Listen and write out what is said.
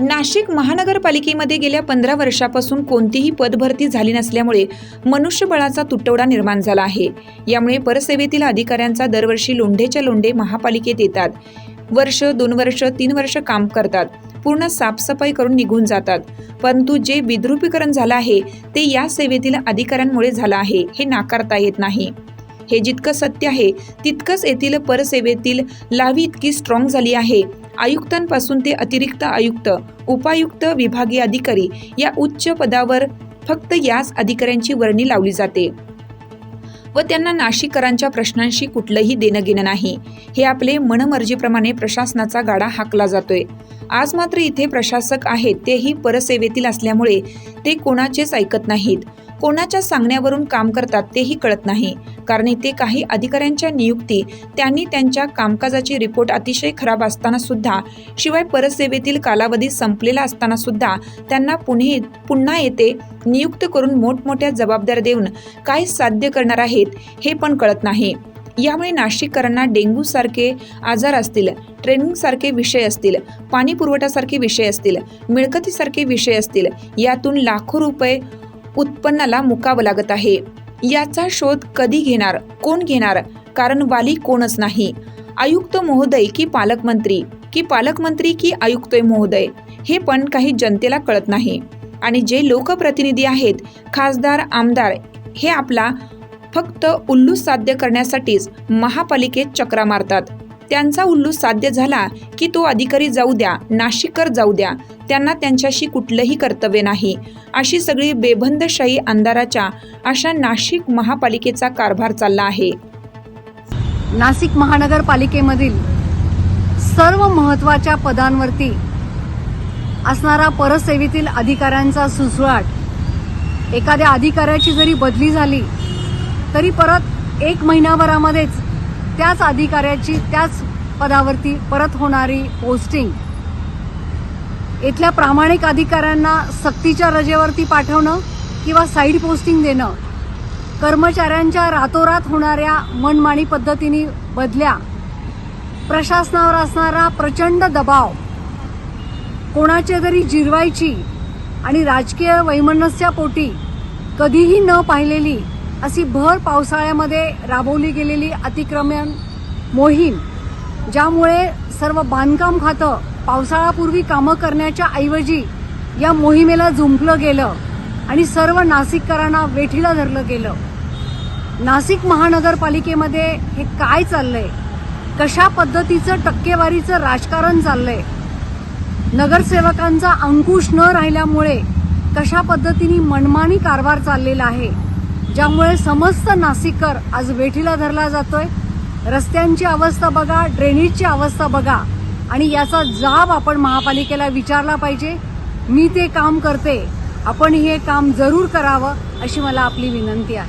नाशिक महानगरपालिकेमध्ये गेल्या पंधरा वर्षापासून कोणतीही पदभरती झाली नसल्यामुळे मनुष्यबळाचा तुटवडा निर्माण झाला आहे. यामुळे परसेवेतील अधिकाऱ्यांचा दरवर्षी लोंढेच्या लोंढे महापालिकेत येतात. वर्ष दोन वर्ष तीन वर्ष काम करतात. पूर्ण साफसफाई करून निघून जातात. परंतु जे विद्रुपीकरण झालं आहे ते या सेवेतील अधिकाऱ्यांमुळे झालं आहे हे नाकारता येत नाही. हे जितकं सत्य आहे तितकंच येथील परसेवेतील लावी इतकी स्ट्रॉंग झाली आहे. आयुक्तांपासून ते अतिरिक्त आयुक्त उपायुक्त विभागीय अधिकारी या उच्च पदावर फक्त याच अधिकाऱ्यांची वर्णी लावली जाते. व त्यांना नाशिककरांच्या प्रश्नांशी कुठलंही देणं घेणं नाही. हे आपले मनमर्जीप्रमाणे प्रशासनाचा गाडा हाकला जातोय. आज मात्र इथे प्रशासक आहेत तेही परसेवेतील असल्यामुळे ते कोणाचेच ऐकत नाहीत. कोणाच्या सांगण्यावरून काम करतात तेही कळत नाही. कारण इथे काही अधिकाऱ्यांच्या नियुक्ती त्यांनी त्यांच्या कामकाजाची रिपोर्ट अतिशय खराब असताना सुद्धा शिवाय परसेवेतील कालावधी संपलेला असताना सुद्धा त्यांना पुणे पुन्हा येथे नियुक्त करून मोठमोठ्या जबाबदाऱ्या देऊन काय साध्य करणार आहेत हे पण कळत नाही. यामुळे नाशिककरांना डेंग्यू सारखे आजार असतील ट्रेनिंग सारखे विषय असतील पाणी पुरवठ्यासारखे विषय असतील मिळकतीसारखे विषय असतील यातून लाखो रुपये उत्पन्नाला मुकावं लागत आहे. याचा शोध कधी घेणार कोण घेणार? कारण वाली कोणच नाही. आयुक्त महोदय की पालकमंत्री? की पालकमंत्री की आयुक्त महोदय? हे पण काही जनतेला कळत नाही. आणि जे लोकप्रतिनिधी आहेत खासदार आमदार हे आपला फक्त उल्लू साध्य करण्यासाठीच महापालिकेत चक्रा मारतात. त्यांचा उल्लू साध्य झाला की तो अधिकारी जाऊ द्या नाशिककर जाऊ द्या. त्यांना त्यांच्याशी कुठलंही कर्तव्य नाही. अशी सगळी बेबंदशाही अंधाराच्या अशा नाशिक महापालिकेचा कारभार चालला आहे. नाशिक महानगरपालिकेमधील सर्व महत्त्वाच्या पदांवरती असणारा परसेवेतील अधिकाऱ्यांचा सुसुळाट एखाद्या अधिकाऱ्याची जरी बदली झाली तरी परत एक महिनाभरामध्येच त्याच अधिकाऱ्याची त्याच पदावरती परत होणारी पोस्टिंग इथल्या प्रामाणिक अधिकाऱ्यांना सक्तीच्या रजेवरती पाठवणं किंवा साईड पोस्टिंग देणं कर्मचाऱ्यांच्या रातोरात होणाऱ्या मनमानी पद्धतीने बदल्या प्रशासनावर असणारा प्रचंड दबाव कोणाच्या तरी जिरवायची आणि राजकीय वैमनस्यापोटी कधीही न पाहिलेली अशी भर पावसाळ्यामध्ये राबवली गेलेली अतिक्रमण मोहीम ज्यामुळे सर्व बांधकाम खातं पावसाळ्यापूर्वी कामं करण्याच्या ऐवजी या मोहिमेला झुंपलं गेलं आणि सर्व नाशिककरांना वेठीला धरलं गेलं. नाशिक महानगरपालिकेमध्ये हे काय चाललंय? कशा पद्धतीचं टक्केवारीचं राजकारण चाललंय? नगरसेवकांचा अंकुश न राहिल्यामुळे कशा पद्धतीने मनमानी कारभार चाललेला आहे? ज्यामुळे समस्त नाशिककर आज वेठीला धरला जातोय. रस्त्यांची अवस्था बघा ड्रेनेजची अवस्था बघा. आणि याचा जाब आपण महापालिकेला विचारला पाहिजे. मी ते काम करते. आपण हे काम जरूर करावं अशी मला आपली विनंती आहे.